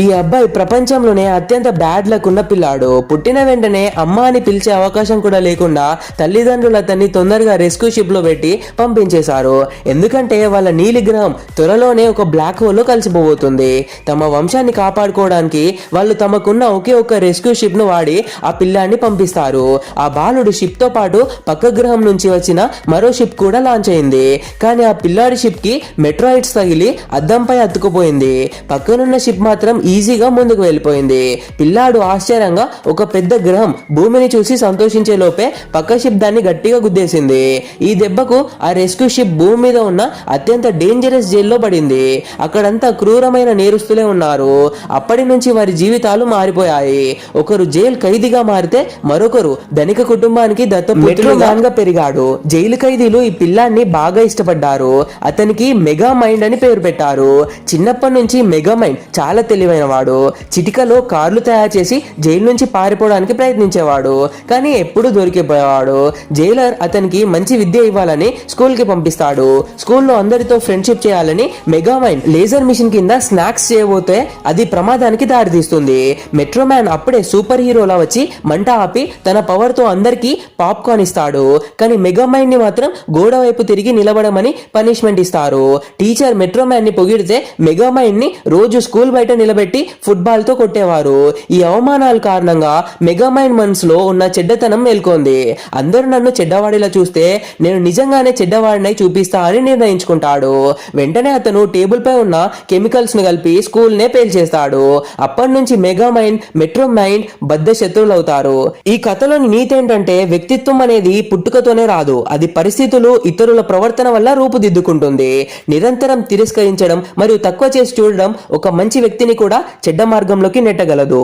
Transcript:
ఈ అబ్బాయి ప్రపంచంలోనే అత్యంత బ్యాడ్ లక్ ఉన్న పిల్లాడు. పుట్టిన వెంటనే అమ్మ అని పిలిచే అవకాశం కూడా లేకుండా తల్లిదండ్రులు అతన్ని తొందరగా రెస్క్యూ షిప్లో పెట్టి పంపించేశారు. ఎందుకంటే వాళ్ళ నీలి గ్రహం త్వరలోనే ఒక బ్లాక్ హోల్లో కలిసిపోబోతుంది. తమ వంశాన్ని కాపాడుకోవడానికి వాళ్ళు తమకున్న ఒకే ఒక రెస్క్యూ షిప్ను వాడి ఆ పిల్లాన్ని పంపిస్తారు. ఆ బాలుడు షిప్తో పాటు పక్క గ్రహం నుంచి వచ్చిన మరో షిప్ కూడా లాంచ్ అయింది. కానీ ఆ పిల్లాడి షిప్కి మెట్రాయిడ్స్ తగిలి అద్దంపై అతుకుపోయింది పక్కనున్న షిప్ మాత్రం ఈజీగా ముందుకు వెళ్ళిపోయింది. పిల్లాడు ఆశ్చర్యంగా ఒక పెద్ద గ్రహం భూమిని చూసి సంతోషించే లోపే పక్క షిప్ దాన్ని గట్టిగా గుద్దేసింది. ఈ దెబ్బకు ఆ రెస్క్యూ షిప్ భూమి మీద ఉన్న అత్యంత డేంజరస్ జైల్లో పడింది. అక్కడంతా క్రూరమైన నేరస్తులే ఉన్నారు. అప్పటి నుంచి వారి జీవితాలు మారిపోయాయి. ఒకరు జైలు ఖైదీగా మారితే మరొకరు ధనిక కుటుంబానికి దత్తపుత్రుడుగా పెరిగాడు. జైలు ఖైదీలు ఈ పిల్లాన్ని బాగా ఇష్టపడ్డారు. అతనికి మెగా మైండ్ అని పేరు పెట్టారు. చిన్నప్పటి నుంచి మెగా మైండ్ చాలా తెలివైన వాడు చిటికలో కార్లు తయారు చేసి జైలు నుంచి పారిపోవడానికి ప్రయత్నించేవాడు. కానీ ఎప్పుడు దొరికిపోయేవాడు. జైలర్ అతనికి మంచి విద్య ఇవ్వాలని స్కూల్కి పంపిస్తాడు. స్కూల్లో అందరితో ఫ్రెండ్షిప్ చేయాలని మెగా మైండ్ లేజర్ మిషన్ కింద స్నాక్స్ చేయబోతే అది ప్రమాదానికి దారితీస్తుంది. మెట్రోమ్యాన్ అప్పుడే సూపర్ హీరోలా వచ్చి మంట ఆపి తన పవర్తో అందరికి పాప్కార్న్ ఇస్తాడు. కానీ మెగా ని మాత్రం గోడ వైపు తిరిగి నిలబడమని పనిష్మెంట్ ఇస్తారు. టీచర్ మెట్రోమ్యాన్ని పొగిడితే మెగా ని రోజు స్కూల్ బయట నిలబెట్టి ఫుట్బాల్తో కొట్టేవారు. ఈ అవమానాల కారణంగా మెగా మైండ్ మనసులో ఉన్న చెడ్డతనం మేల్కొంది. అందరూ నన్ను చెడ్డవాడిలా చూస్తే నేను నిజంగానే చెడ్డవాడినై చూపిస్తా అని నిర్ణయించుకుంటాడు. వెంటనే అతను టేబుల్ పై ఉన్న కెమికల్స్ను కలిపి స్కూల్ నే పేల్చేస్తాడు. అప్పటి నుంచి మెగా మైండ్ మెట్రో మైండ్ బద్ద శత్రువులు అవుతారు ఈ కథలోని నీతి ఏంటంటే వ్యక్తిత్వం అనేది పుట్టుకతోనే రాదు. అది పరిస్థితులు ఇతరుల ప్రవర్తన వల్ల రూపుదిద్దుకుంటుంది. నిరంతరం తిరస్కరించడం మరియు తక్కువ చేసి చూడడం ఒక మంచి వ్యక్తిని కూడా కూడా చెడ్డ మార్గంలోకి నెట్టగలదు.